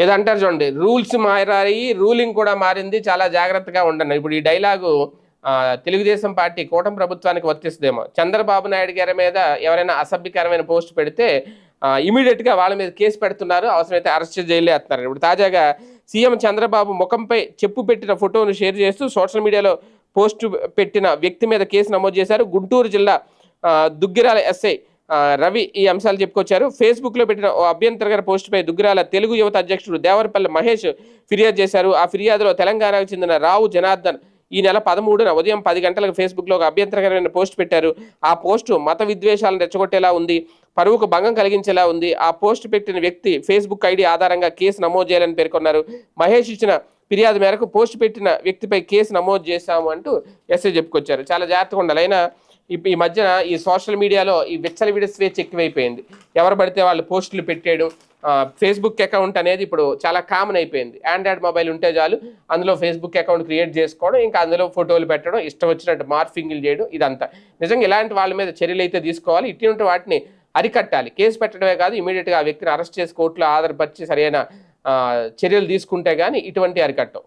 ఏదంటారు చూడండి రూల్స్ మారాయి రూలింగ్ కూడా మారింది చాలా జాగ్రత్తగా ఉండండి. ఇప్పుడు ఈ డైలాగు తెలుగుదేశం పార్టీ కూటమి ప్రభుత్వానికి వర్తిస్తుందేమో. చంద్రబాబు నాయుడు గారి మీద ఎవరైనా అసభ్యకరమైన పోస్ట్ పెడితే ఇమీడియట్గా వాళ్ళ మీద కేసు పెడుతున్నారు అవసరమైతే అరెస్ట్ జైలు వేస్తున్నారు. ఇప్పుడు తాజాగా సీఎం చంద్రబాబు ముఖంపై చెప్పు పెట్టిన ఫోటోను షేర్ చేస్తూ సోషల్ మీడియాలో పోస్టు పెట్టిన వ్యక్తి మీద కేసు నమోదు చేశారు. గుంటూరు జిల్లా దుగ్గిరాల ఎస్ఐ రవి ఈ అంశాలు చెప్పుకొచ్చారు. ఫేస్బుక్లో పెట్టిన ఓ అభ్యంతరకర పోస్టుపై దుగ్గిరాల తెలుగు యువత అధ్యక్షుడు దేవరపల్లి మహేష్ ఫిర్యాదు చేశారు. ఆ ఫిర్యాదులో తెలంగాణకు చెందిన రావు జనార్దన్ ఈ నెల పదమూడున ఉదయం పది గంటలకు ఫేస్బుక్లో ఒక అభ్యంతరకరమైన పోస్ట్ పెట్టారు. ఆ పోస్టు మత విద్వేషాలను రెచ్చగొట్టేలా ఉంది పరువుకు భంగం కలిగించేలా ఉంది. ఆ పోస్ట్ పెట్టిన వ్యక్తి ఫేస్బుక్ ఐడి ఆధారంగా కేసు నమోదు చేయాలని పేర్కొన్నారు. మహేష్ ఇచ్చిన ఫిర్యాదు మేరకు పోస్ట్ పెట్టిన వ్యక్తిపై కేసు నమోదు చేశాము అంటూ ఎస్ఏ చెప్పుకొచ్చారు. చాలా జాగ్రత్తగా ఉండాలి. అయినా ఈ మధ్యన ఈ సోషల్ మీడియాలో ఈ విచ్చలవిడి స్వేచ్ఛ ఎక్కువైపోయింది. ఎవరు పడితే వాళ్ళు పోస్టులు పెట్టేయడం ఫేస్బుక్ అకౌంట్ అనేది ఇప్పుడు చాలా కామన్ అయిపోయింది. ఆండ్రాయిడ్ మొబైల్ ఉంటే చాలు అందులో ఫేస్బుక్ అకౌంట్ క్రియేట్ చేసుకోవడం ఇంకా అందులో ఫోటోలు పెట్టడం ఇష్టం వచ్చినట్టు మార్ఫింగ్లు చేయడం ఇదంతా. నిజంగా ఇలాంటి వాళ్ళ మీద చర్యలు అయితే తీసుకోవాలి. ఇటువంటి వాటిని అరికట్టాలి. కేసు పెట్టడమే కాదు ఇమీడియట్గా ఆ వ్యక్తిని అరెస్ట్ చేసి కోర్టులో ఆధారపరిచి సరైన చర్యలు తీసుకుంటే కానీ ఇటువంటి అరికట్టం.